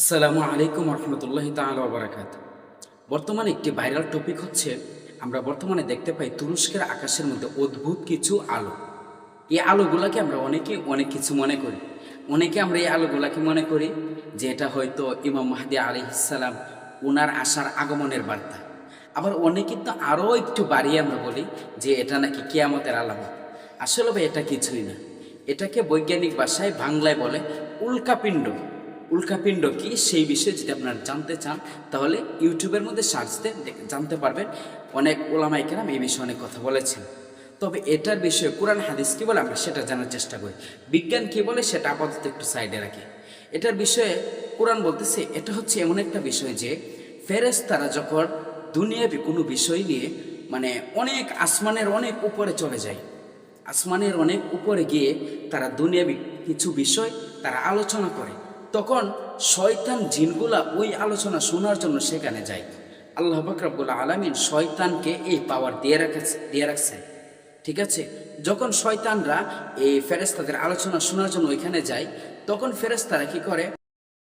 আসসালামু আলাইকুম রহমতুল্লাহ তালা বারাকাত বর্তমানে একটি ভাইরাল টপিক হচ্ছে, আমরা বর্তমানে দেখতে পাই তুরস্কের আকাশের মধ্যে অদ্ভুত কিছু আলো। এই আলোগুলাকে আমরা অনেকে অনেক কিছু মনে করি। অনেকে আমরা এই আলোগুলাকে মনে করি যে এটা হয়তো ইমাম মাহদি আলি ইসালাম ওনার আসার আগমনের বার্তা। আবার অনেকে তো আরও একটু বাড়িয়ে আমরা বলি যে এটা নাকি কেয়ামতের আলামত। আসলে ভাই, এটা কিছুই না। এটাকে বৈজ্ঞানিক ভাষায় বাংলায় বলে উল্কাপিণ্ড। উল্কাপিণ্ড কি সেই বিষয়ে যদি আপনারা জানতে চান, তাহলে ইউটিউবের মধ্যে সার্চ দেন জানতে পারবেন। অনেক ওলামাই কেরাম এই বিষয়ে অনেক কথা বলেছেন। তবে এটার বিষয়ে কোরআন হাদিস কী বলে আমরা সেটা জানার চেষ্টা করি। বিজ্ঞান কী বলে সেটা আপাতত একটু সাইডে রাখি। এটার বিষয়ে কোরআন বলতেছে, এটা হচ্ছে এমন একটা বিষয় যে ফেরেস তারা যখন দুনিয়াবি কোনো বিষয় নিয়ে মানে অনেক আসমানের অনেক উপরে চলে যায়, আসমানের অনেক উপরে গিয়ে তারা দুনিয়াবি কিছু বিষয় তারা আলোচনা করে তখন শয়তান জিনগুলা ওই আলোচনা শোনার জন্য সেখানে যায়। আল্লাহ বাকরাবুল আলমিন শয়তানকে এই পাওয়ার দিয়ে রাখেছে, দিয়ে রাখছে। ঠিক আছে? যখন শয়তানরা এই ফেরেস্তাদের আলোচনা শোনার জন্য ওইখানে যায়, তখন ফেরেস্তারা কি করে?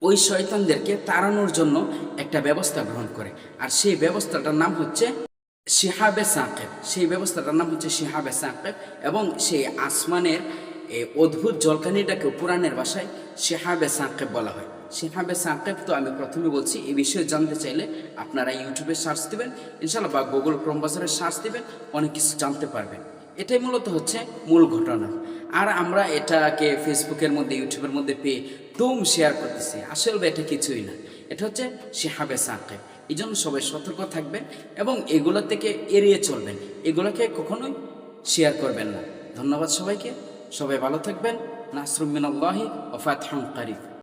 ওই শয়তানদেরকে তাড়ানোর জন্য একটা ব্যবস্থা গ্রহণ করে। আর সেই ব্যবস্থাটার নাম হচ্ছে শিহাবে সাঁকেব সেই ব্যবস্থাটার নাম হচ্ছে শিহাবে সাঁকেব এবং সেই আসমানের এই অদ্ভুত জলকানিটাকে পুরাণের ভাষায় শিহাবে সাঁকেব বলা হয়। শিহাবে সাঁকেব তো আমি প্রথমে বলছি, এই বিষয়ে জানতে চাইলে আপনারা ইউটিউবে সার্চ দেবেন ইনশাল্লাহ বা গুগল ক্রোম বাজারে সার্চ দিবেন, অনেক কিছু জানতে পারবেন। এটাই মূলত হচ্ছে মূল ঘটনা। আর আমরা এটাকে ফেসবুকের মধ্যে, ইউটিউবের মধ্যে পেয়ে তুম শেয়ার করতেছি। আসলে এটা কিছুই না। এটা হচ্ছে শিহাবে সাঁকেব এই জন্য সবাই সতর্ক থাকবেন এবং এগুলো থেকে এড়িয়ে চলবেন। এগুলোকে কখনোই শেয়ার করবেন না। ধন্যবাদ সবাইকে। সবাই ভালো থাকবেন নাসরুমিনাল্লাহি ও ফাতহান কারিফ